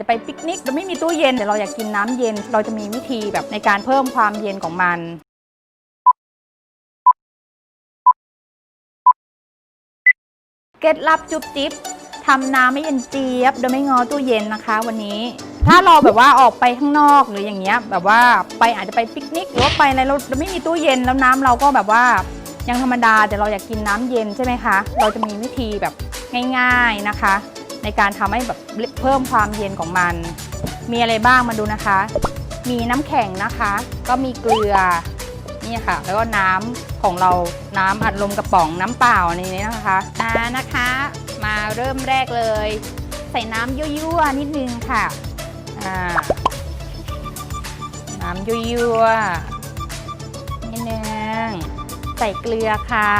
จะไปปิกนิกเราไม่มีตู้เย็นแต่เราอยากกินน้ำเย็น เราจะมีวิธีแบบในการเพิ่มความเย็นของมันเคล็ดลับจุ๊บจิ๊บทำน้ำไม่เย็นเจี๊ยบโดยไม่งอตู้เย็นนะคะ วันนี้ ถ้าเราแบบว่าออกไปข้างนอกหรืออย่างเงี้ย แบบว่าไปอาจจะไปปิกนิกหรือว่าไปอะไรเราไม่มีตู้เย็นแล้วน้ำเราก็แบบว่ายังธรรมดาแต่เราอยากกินน้ำเย็นใช่ไหมคะ เราจะมีวิธีแบบง่าย ๆนะคะ ในการทำให้แบบเพิ่มความเย็นของมัน มีอะไรบ้างมาดูนะคะ มีน้ำแข็งนะคะ ก็มีเกลือนี่ค่ะ แล้วก็น้ำของเราน้ำอัดลมกระป๋องน้ำเปล่าในนี้นะคะอ่านะคะ มาเริ่มแรกเลย ใส่น้ำยั่วๆนิดนึงค่ะน้ำยั่วๆนิดนึงใส่เกลือค่ะ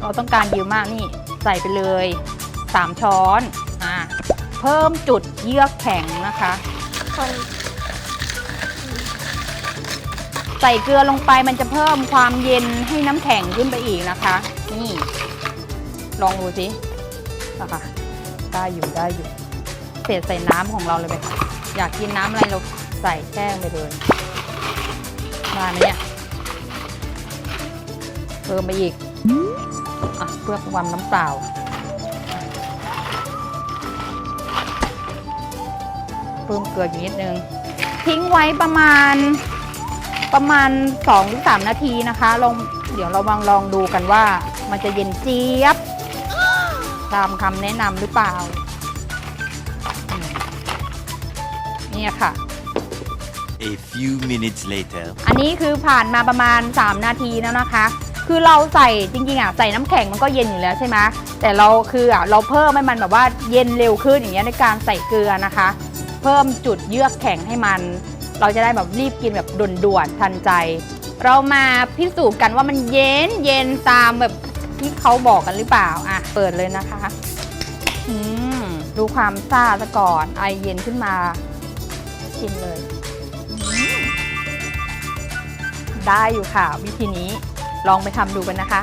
เราต้องการเยอะมากนี่ใส่ไปเลย 3 ช้อน พิ่มจุดเยือกแข็งนะคะคนใส่เกลือลงไปมันจะเพิ่มความเย็นให้น้ำแข็งขึ้นไปอีกนะคะ นี่ ลองดูสินะคะได้อยู่ได้อยู่เศษใส่น้ำของเราเลยไปค่ะอยากกินน้ำอะไรเราใส่แช่งไปเลยมาไหมเนี่ยเพิ่มไปอีกอะเพื่อความน้ำเปล่า เพิ่มเกลืออีกนิดนึง ทิ้งไว้ประมาณประมาณ2-3นาทีนะคะลองเดี๋ยวเราลองลองดูกันว่า มันจะเย็นเจี๊ยบ ตามคำแนะนำหรือเปล่าอืมเนี่ยค่ะ A few minutes later. อันนี้คือผ่านมาประมาณ 3 นาทีแล้วนะคะ คือเราใส่จริงๆอะใส่น้ำแข็งมันก็เย็นอยู่แล้วใช่ไหมแต่เราคืออะเราเพิ่มให้มันแบบว่าเย็นเร็วขึ้นอย่างเงี้ยในการใส่เกลือนะคะ เพิ่มจุดเยือกแข็งให้มัน เราจะได้แบบรีบกินแบบด่วนๆทันใจ เรามาพิสูจน์กันว่ามันเย็นเย็นตามแบบที่เขาบอกกันหรือเปล่าอะเปิดเลยนะคะดูความซ่าซะก่อนไอเย็นขึ้นมาชิมเลย ได้อยู่ค่ะ วิธีนี้ลองไปทำดูกันนะคะ